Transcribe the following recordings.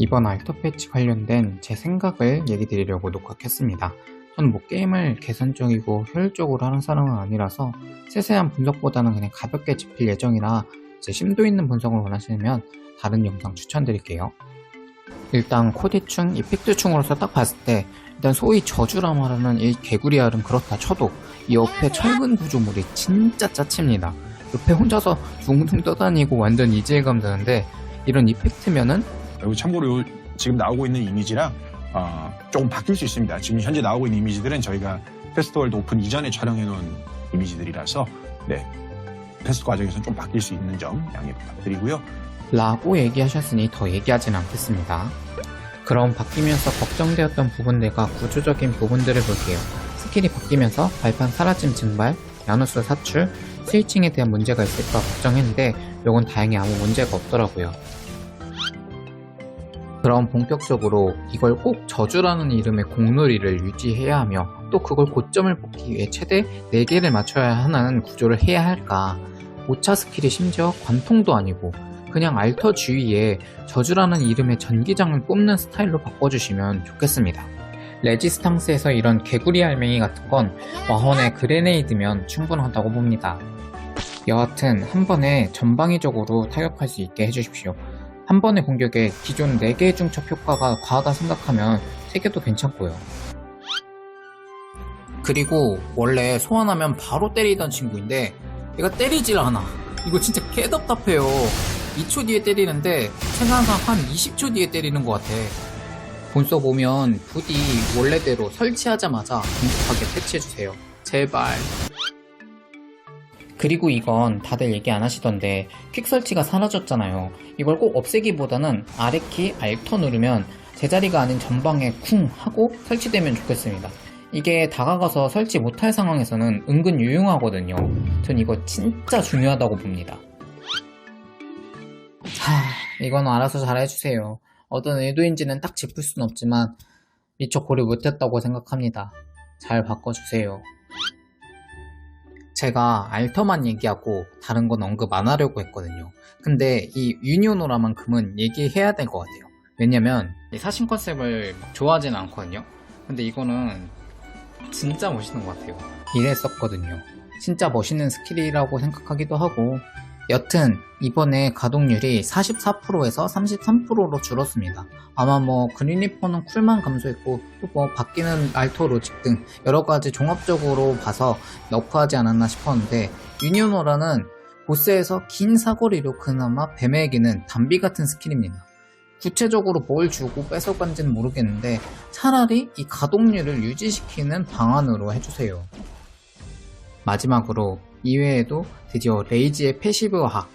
이번 알터 패치 관련된 제 생각을 얘기 드리려고 녹화했습니다. 저는 뭐 게임을 계산적이고 효율적으로 하는 사람은 아니라서 세세한 분석보다는 그냥 가볍게 짚을 예정이라 이제 심도 있는 분석을 원하시면 다른 영상 추천드릴게요. 일단 코디충, 이펙트충으로서 딱 봤을 때 일단 소위 저주라 말하는 이 개구리 알은 그렇다 쳐도 이 옆에 철근 구조물이 진짜 짜칩니다. 옆에 혼자서 둥둥 떠다니고 완전 이질감 드는데 이런 이펙트면은 참고로 요- 지금 나오고 있는 이미지랑 어, 조금 바뀔 수 있습니다. 지금 현재 나오고 있는 이미지들은 저희가 페스티벌 오픈 이전에 촬영해 놓은 이미지들이라서 네 테스트 과정에서 좀 바뀔 수 있는 점 양해 부탁드리고요. 라고 얘기하셨으니 더 얘기하진 않겠습니다. 그럼 바뀌면서 걱정되었던 부분들과 구조적인 부분들을 볼게요. 스킬이 바뀌면서 발판 사라짐 증발, 야누스 사출, 스위칭에 대한 문제가 있을까 걱정했는데 요건 다행히 아무 문제가 없더라고요. 그럼 본격적으로 이걸 꼭 저주라는 이름의 공놀이를 유지해야 하며 또 그걸 고점을 뽑기 위해 최대 4개를 맞춰야 하는 구조를 해야 할까 5차 스킬이 심지어 관통도 아니고 그냥 알터 주위에 저주라는 이름의 전기장을 뽑는 스타일로 바꿔주시면 좋겠습니다. 레지스탕스에서 이런 개구리 알맹이 같은 건 와헌의 그레네이드면 충분하다고 봅니다. 여하튼 한 번에 전방위적으로 타격할 수 있게 해주십시오. 한 번의 공격에 기존 4개의 중첩 효과가 과하다 생각하면 3개도 괜찮고요. 그리고 원래 소환하면 바로 때리던 친구인데 얘가 때리질 않아. 이거 진짜 개답답해요. 2초 뒤에 때리는데 생각상 한 20초 뒤에 때리는 것 같아. 본서 보면 부디 원래대로 설치하자마자 공격하게 패치해주세요. 제발. 그리고 이건 다들 얘기 안 하시던데 퀵 설치가 사라졌잖아요. 이걸 꼭 없애기보다는 아래키 알터 누르면 제자리가 아닌 전방에 쿵 하고 설치되면 좋겠습니다. 이게 다가가서 설치 못할 상황에서는 은근 유용하거든요. 전 이거 진짜 중요하다고 봅니다. 하, 이건 알아서 잘 해주세요. 어떤 의도인지는 딱 짚을 순 없지만 미처 고려 못했다고 생각합니다. 잘 바꿔주세요. 제가 알터만 얘기하고 다른 건 언급 안 하려고 했거든요. 근데 이 유니오노라만큼은 얘기해야 될 것 같아요. 왜냐면 이 사신 컨셉을 막 좋아하진 않거든요. 근데 이거는 진짜 멋있는 것 같아요. 이랬었거든요. 진짜 멋있는 스킬이라고 생각하기도 하고 여튼 이번에 가동률이 44%에서 33%로 줄었습니다. 아마 뭐 그린리퍼는 쿨만 감소했고 또 뭐 바뀌는 알토 로직 등 여러 가지 종합적으로 봐서 너프하지 않았나 싶었는데 유니오노라는 보스에서 긴 사거리로 그나마 뱀에게는 담비 같은 스킬입니다. 구체적으로 뭘 주고 뺏어간지는 모르겠는데 차라리 이 가동률을 유지시키는 방안으로 해주세요. 마지막으로 이외에도 드디어 레이지의 패시브화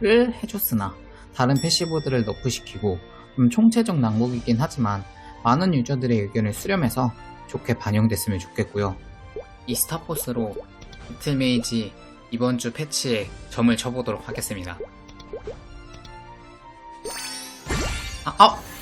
를 해줬으나 다른 패시브들을 너프시키고 좀 총체적 난국이긴 하지만 많은 유저들의 의견을 수렴해서 좋게 반영됐으면 좋겠고요. 이 스타포스로 리틀메이지 이번 주 패치에 점을 쳐보도록 하겠습니다. 아, 아! 휴.